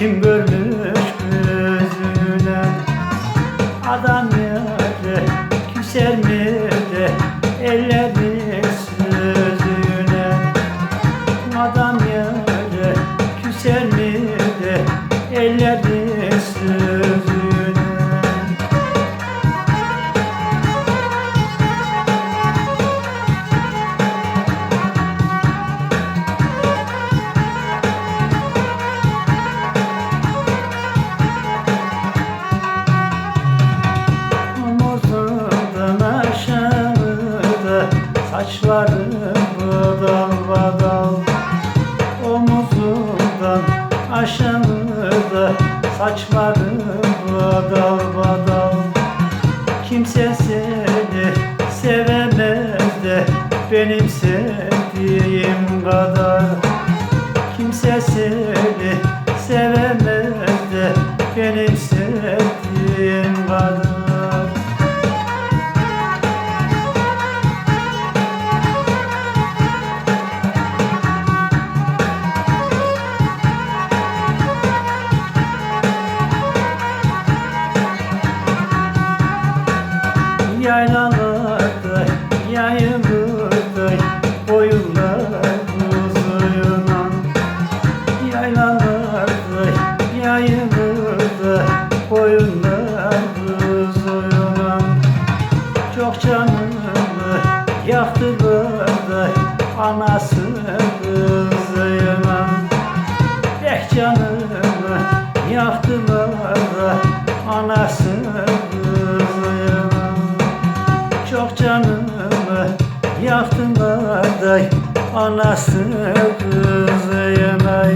düşmüş gözüne? Adam yerde küser mi de elleri saçlarım badal badal Omuzundan aşağıda saçlarım badal badal. Kimse seni sevemez de benim sevdiğim kadar. Kimse seni Yaylalarda yayılırdı koyunlar kuzuyla Yaylalarda yayılırdı koyunlar kuzuyla Çok canımı yaktılar da anası kızıyla. Eh canımı Çok canımı yaktılar da anası kızıyla